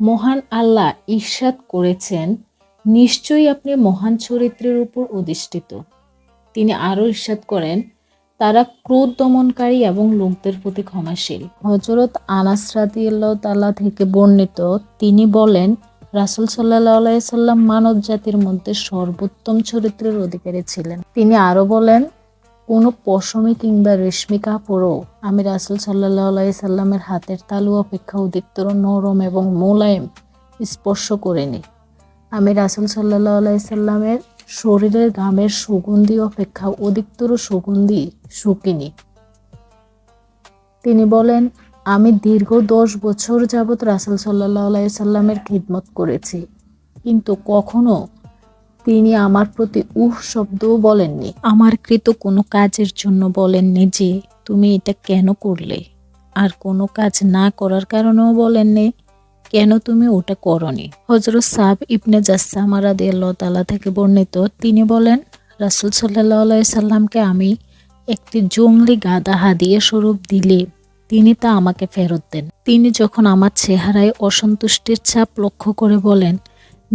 মহান আল্লাহ ঈর্ষাদ করেছেন, নিশ্চয়ই আপনি মহান চরিত্রের উপর অধিষ্ঠিত। তিনি আরও ঈর্ষাদ করেন, তারা ক্রোধ দমনকারী এবং লোকদের প্রতি ক্ষমাশীল। হজরত আনাস তাআলা থেকে বর্ণিত, তিনি বলেন, রাসূল আলাইহি সাল্লাম মানব জাতির মধ্যে সর্বোত্তম চরিত্রের অধিকারী ছিলেন। তিনি আরও বলেন কোনো পশমী কিংবা রেশমি কাপড়ও আমি রাসুল সাল্লাহ সাল্লামের হাতের তালু অপেক্ষা অধিকতর নরম এবং মোলায়েম স্পর্শ করিনি। আমি রাসুল সাল্লাহ সাল্লামের শরীরের ঘামের সুগন্ধি অপেক্ষা অধিকতর সুগন্ধি শুকিনি। তিনি বলেন, আমি দীর্ঘ দশ বছর যাবৎ রাসুল সাল্লাহ সাল্লামের খিদমত করেছি, কিন্তু কখনো তিনি আমার প্রতি উহ শব্দও বলেননি। আমার কৃত কোনো কাজের জন্য বলেননি যে, তুমি এটা কেন করলে? আর কোনো কাজ না করার কারণেও বলেননি, কেন তুমি ওটা করনি? হজরত সাব ইবনে জাসামা রাদি আল্লাহ তালা থেকে বর্ণিত, তিনি বলেন, রাসুল সাল্লাহ সাল্লামকে আমি একটি জঙ্গলি গাদা হাদিয়ে স্বরূপ দিলে, তিনি তা আমাকে ফেরত দেন। তিনি যখন আমার চেহারায় অসন্তুষ্টির ছাপ লক্ষ্য করে বলেন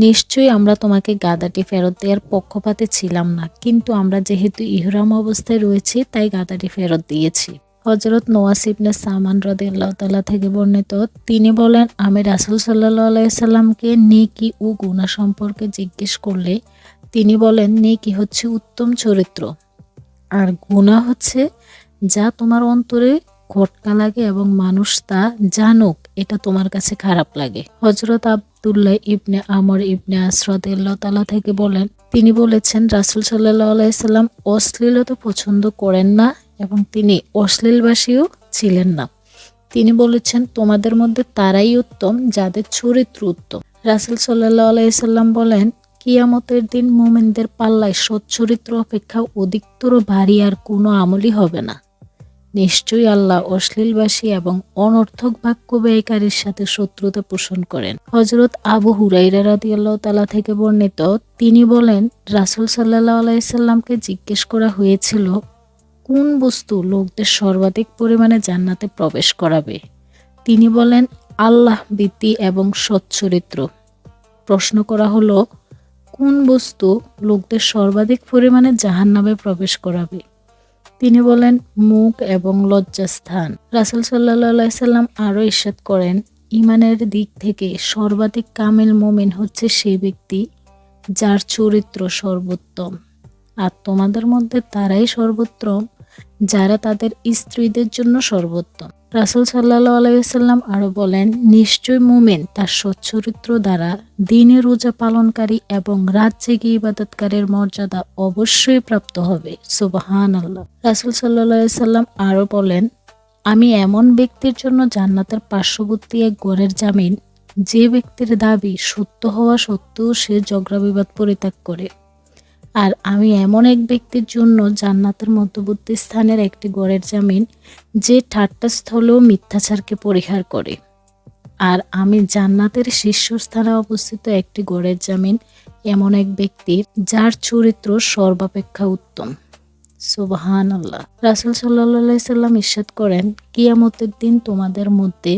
নিশ্চয়ই আমরা তোমাকে গাদাটি ফেরত দেওয়ার পক্ষপাতে ছিলাম না, কিন্তু আমরা যেহেতু ইহরাম অবস্থায় রয়েছি, তাই গাদাটি ফেরত দিয়েছি। হজরত নোয়াসিবনে সামান রদিল্লাহ তাল্লাহ থেকে বর্ণিত, তিনি বলেন, আমি রাসুল সাল্লাহ আলাইসাল্লামকে নেকি ও গুণা সম্পর্কে জিজ্ঞেস করলে তিনি বলেন, নেকি হচ্ছে উত্তম চরিত্র, আর গুণা হচ্ছে যা তোমার অন্তরে খটকা লাগে এবং মানুষ তা জানুক, এটা তোমার কাছে খারাপ লাগে। হজরত আবদুল্লাহ ইবনে আমর ইবনে আসরদ তালা থেকে বলেন, তিনি বলেছেন, রাসুল সাল্লাহ আলাইসাল্লাম অশ্লীলতা পছন্দ করেন না এবং তিনি অশ্লীলবাসীও ছিলেন না। তিনি বলেছেন, তোমাদের মধ্যে তারাই উত্তম, যাদের চরিত্র উত্তম। রাসুল সাল্লাহ আলাইসাল্লাম বলেন, কিয়ামতের দিন মোমেনদের পাল্লায় সচ্চরিত্র অপেক্ষা অধিকতর ভারী আর কোনো আমলই হবে না। নিশ্চয়ই আল্লাহ অশ্লীলবাসী এবং অনর্থক বাক্য ব্যয়কারীর সাথে শত্রুতা পোষণ করেন। হজরত আবু হুরাইরা রাদি আল্লাহ তালা থেকে বর্ণিত, তিনি বলেন, রাসুল সাল্লাহ আলাইসাল্লামকে জিজ্ঞেস করা হয়েছিল, কোন বস্তু লোকদের সর্বাধিক পরিমাণে জান্নাতে প্রবেশ করাবে? তিনি বলেন, আল্লাহ বৃত্তি এবং সচ্চরিত্র প্রশ্ন করা হলো, কোন বস্তু লোকদের সর্বাধিক পরিমাণে জাহান্নামে প্রবেশ করাবে? তিনি বলেন, মুখ এবং লজ্জাস্থান। রাসুল সাল্লাহ সাল্লাম আরও ইস্বাদ করেন, ইমানের দিক থেকে সর্বাধিক কামেল মোমেন হচ্ছে সে ব্যক্তি যার চরিত্র সর্বোত্তম। আর তোমাদের মধ্যে তারাই সর্বোত্তম, যারা তাদের স্ত্রীদের জন্য সর্বোত্তম। রাসুল সাল্লাহ আলাইসাল্লাম আরও বলেন, নিশ্চয় মোমেন তার সচ্চরিত্র দ্বারা দিনে রোজা পালনকারী এবং রাত জেগে ইবাদতকারীর মর্যাদা অবশ্যই প্রাপ্ত হবে। সুবাহান আল্লাহ রাসুল সাল্লাহ সাল্লাম আরও বলেন, আমি এমন ব্যক্তির জন্য জান্নাতের পার্শ্ববর্তী এক গড়ের জামিন, যে ব্যক্তির দাবি সত্য হওয়া সত্ত্বেও সে ঝগড়া বিবাদ পরিত্যাগ করে। আর আমি এমন এক ব্যক্তির জন্য জান্নাতের মধ্যবর্তী স্থানের একটি গড়ের জামিন যে ঠাট্টাস্থলেও মিথ্যাচারকে পরিহার করে। আর আমি জান্নাতের শীর্ষস্থানে অবস্থিত একটি গড়ের জামিন এমন এক ব্যক্তির যার চরিত্র সর্বাপেক্ষা উত্তম। সুবাহান আল্লাহ রাসুল সাল্লাহ সাল্লাম ইস্বাদ করেন, কিয়ামতের দিন তোমাদের মধ্যে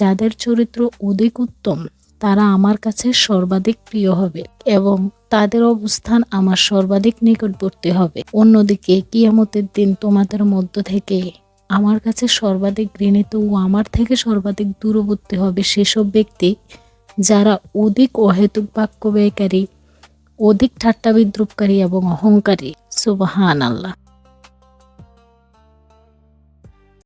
যাদের চরিত্র অধিক উত্তম তারা আমার কাছে সর্বাধিক প্রিয় হবে এবং তাদের অবস্থান আমার সর্বাধিক নিকটবর্তী হবে। অন্যদিকে কিয়ামতের দিন তোমাদের মধ্য থেকে আমার কাছে সর্বাধিক ঘৃণিত ও আমার থেকে সর্বাধিক দূরবর্তী হবে সেসব ব্যক্তি যারা অধিক অহেতুক বাক্য ব্যয়কারী অধিক ঠাট্টা বিদ্রুপকারী এবং অহংকারী। সুবাহান আল্লাহ